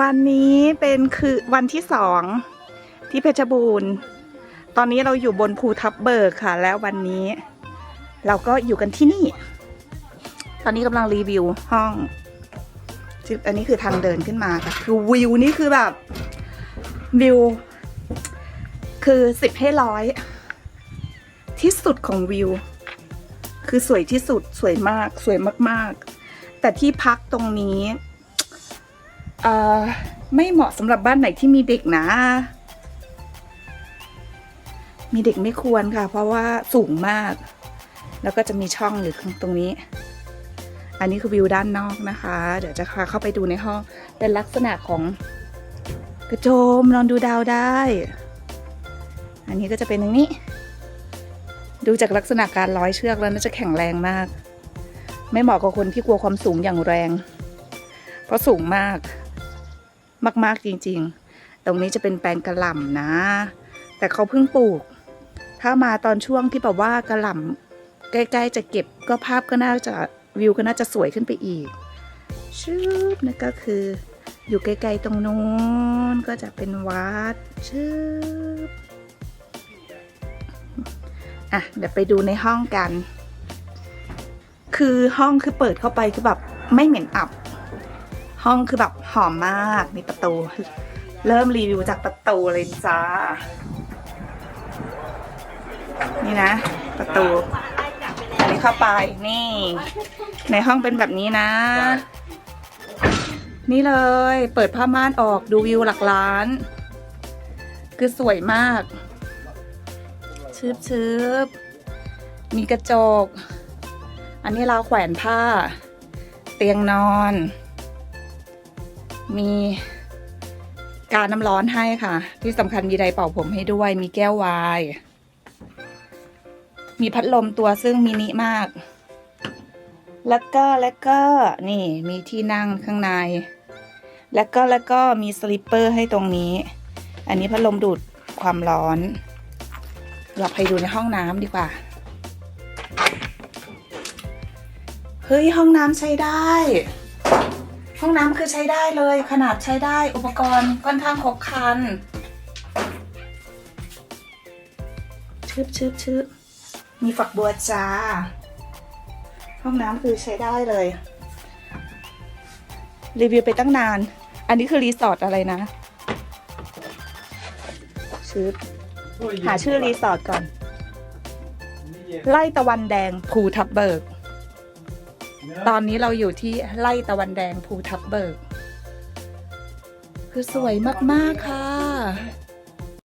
วันนี้เป็นคือวันที่สองที่เพชรบูรณ์ ตอนนี้เราอยู่บนภูทับเบิกค่ะ แล้ววันนี้ เราก็อยู่กันที่นี่ ตอนนี้กำลังรีวิวห้องอันนี้คือทางเดินขึ้นมาค่ะคือวิวนี่คือแบบวิว คือสิบให้ร้อย ที่สุดของวิว คือสวยที่สุดสวยมากสวยมากๆ แต่ที่พักตรงนี้ เอ่อไม่เหมาะสำหรับบ้านไหนที่มีเด็กนะ มีเด็กไม่ควรค่ะ เพราะว่าสูงมาก แล้วก็จะมีช่องอยู่ข้างตรงนี้ อันนี้คือวิวด้านนอกนะคะ เดี๋ยวจะพาเข้าไปดูในห้อง เป็นลักษณะของกระโจมนอนดูดาวได้ อันนี้ก็จะเป็นอย่างนี้ ดูจากลักษณะการร้อยเชือกแล้วน่าจะแข็งแรงมาก ไม่เหมาะกับคนที่กลัวความสูงอย่างแรง เพราะสูงมาก มากๆจริงๆ ตรงนี้จะเป็นแปลงกระหล่ำนะ แต่เขาเพิ่งปลูก ถ้ามาตอนช่วงที่แบบว่ากระหล่ำใกล้ๆจะเก็บก็ภาพก็น่าจะวิวก็น่าจะสวยขึ้นไปอีกชืบนั่นก็คือ อยู่ไกลๆตรงนู้นก็จะเป็นวัดชืบอะเดี๋ยวไปดูในห้องกัน คือห้องคือเปิดเข้าไปคือแบบไม่เหม็นอับ ห้องคือแบบหอมมากมีประตู เริ่มรีวิวจากประตูเลยจ้า นี่นะ ประตู อันนี้เข้าไปนี่ ในห้องเป็นแบบนี้นะ นี่เลย เปิดผ้าม่านออกดูวิวหลักล้าน คือสวยมาก ชืบชืบมีกระจก อันนี้เราวแขวนผ้า เตียงนอน มีการน้ำร้อนให้ค่ะ ที่สำคัญมีไดเป่าผมให้ด้วย มีแก้ววาย มีพัดลมตัวซึ่งมินิมาก แล้วก็แล้วก็นี่มีที่นั่งข้างใน แล้วก็แล้วก็มีสลิปเปอร์ให้ตรงนี้ อันนี้พัดลมดูดความร้อน เราไปดูในห้องน้ำดีกว่า เฮ้ยห้องน้ำใช้ได้ ห้องน้ำคือใช้ได้เลย ขนาดใช้ได้อุปกรณ์ค่อนข้างครบครันชืบชืบชืบมีฝักบัวจ้า ห้องน้ำคือใช้ได้เลย รีวิวไปตั้งนาน อันนี้คือรีสอร์ทอะไรนะชืบหาชื่อรีสอร์ทก่อน ไล่ตะวันแดงภูทับเบิก ตอนนี้เราอยู่ที่ไล่ตะวันแดงภูทับเบิก คือสวยมาก ๆ ค่ะ